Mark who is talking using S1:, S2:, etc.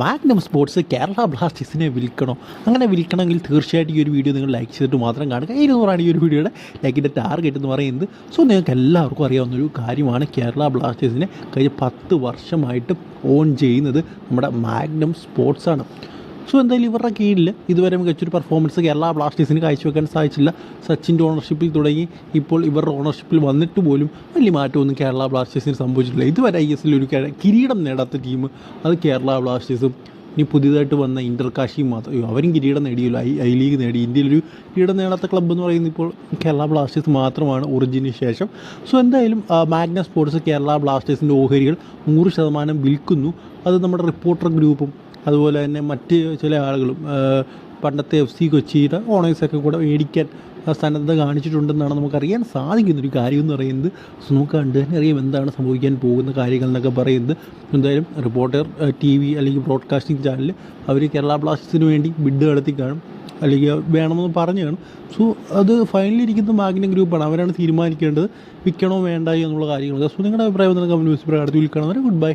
S1: Magnum sports Kerala ബ്ലാസ്റ്റേഴ്സിനെ വിൽക്കണോ? അങ്ങനെ വിൽക്കണമെങ്കിൽ തീർച്ചയായിട്ടും ഈ ഒരു വീഡിയോ നിങ്ങൾ ലൈക്ക് ചെയ്തിട്ട് മാത്രം കാണുക. ഇരുന്നൂറാണ് ഈ ഒരു വീഡിയോയുടെ ലൈക്കിന്റെ ടാർഗറ്റ് എന്ന് പറയുന്നത്. സോ നിങ്ങൾക്ക് എല്ലാവർക്കും അറിയാവുന്ന ഒരു കാര്യമാണ് കേരള ബ്ലാസ്റ്റേഴ്സിനെ കഴിഞ്ഞ പത്ത് വർഷമായിട്ട് ഓൺ ചെയ്യുന്നത് നമ്മുടെ മാഗ്നം സ്പോർട്സാണ് സോ എന്തായാലും ഇവരുടെ കീഴിൽ ഇതുവരെ മികച്ചൊരു പെർഫോമൻസ് കേരള ബ്ലാസ്റ്റേഴ്സിന് കാഴ്ചവെക്കാൻ സാധിച്ചില്ല. സച്ചിന്റെ ഓണർഷിപ്പിൽ തുടങ്ങി. ഇപ്പോൾ ഇവരുടെ ഓണർഷിപ്പിൽ വന്നിട്ട് പോലും വലിയ മാറ്റമൊന്നും കേരള ബ്ലാസ്റ്റേഴ്സിന് സംഭവിച്ചിട്ടില്ല. ഇതുവരെ ഐ എസ് ഒരു കിരീടം നേടാത്ത ടീം അത് കേരള ബ്ലാസ്റ്റേഴ്സും ഇനി പുതിയതായിട്ട് വന്ന ഇന്റർ കാശിയും മാത്രം അവരും കിരീടം നേടിയല്ലോ. ഐ ഐ ലീഗ് നേടി. ഇന്ത്യയിലൊരു കിരീടം നേടാത്ത ക്ലബ്ബ് എന്ന് പറയുന്നത് ഇപ്പോൾ കേരള ബ്ലാസ്റ്റേഴ്സ് മാത്രമാണ് ഒറിജിന് ശേഷം. സോ എന്തായാലും മാഗ്ന സ്പോർട്സ് കേരള ബ്ലാസ്റ്റേഴ്സിന്റെ ഓഹരികൾ നൂറ് ശതമാനം വിൽക്കുന്നു. അത് നമ്മുടെ റിപ്പോർട്ടർ ഗ്രൂപ്പും അതുപോലെ തന്നെ മറ്റ് ചില ആളുകളും പണ്ടത്തെ എഫ് സി കൊച്ചിയുടെ ഓണേഴ്സൊക്കെ കൂടെ മേടിക്കാൻ സന്നദ്ധത കാണിച്ചിട്ടുണ്ടെന്നാണ് നമുക്കറിയാൻ സാധിക്കുന്ന ഒരു കാര്യം എന്ന് പറയുന്നത് നമുക്ക് കണ്ടു തന്നെ അറിയാം എന്താണ് സംഭവിക്കാൻ പോകുന്ന കാര്യങ്ങൾ എന്നൊക്കെ പറയുന്നത്. എന്തായാലും റിപ്പോർട്ടർ ടി വി അല്ലെങ്കിൽ ബ്രോഡ്കാസ്റ്റിംഗ് ചാനൽ അവർ കേരള ബ്ലാസ്റ്റേഴ്സിന് വേണ്ടി ബിഡ് നടത്തി കാണും. അല്ലെങ്കിൽ വേണമെന്ന് പറഞ്ഞു കാണും. സോ അത് ഫൈനലി ഇരിക്കുന്ന മാഗ്നം ഗ്രൂപ്പാണ്. അവരാണ് തീരുമാനിക്കേണ്ടത് വിൽക്കണോ വേണ്ടായി എന്നുള്ള കാര്യങ്ങളൊക്കെ. സോ നിങ്ങളുടെ അഭിപ്രായം കമ്മ്യൂണിസ്റ്റ് പ്രകാരത്തിൽ വിൽക്കണവരെ ഗുഡ് ബൈ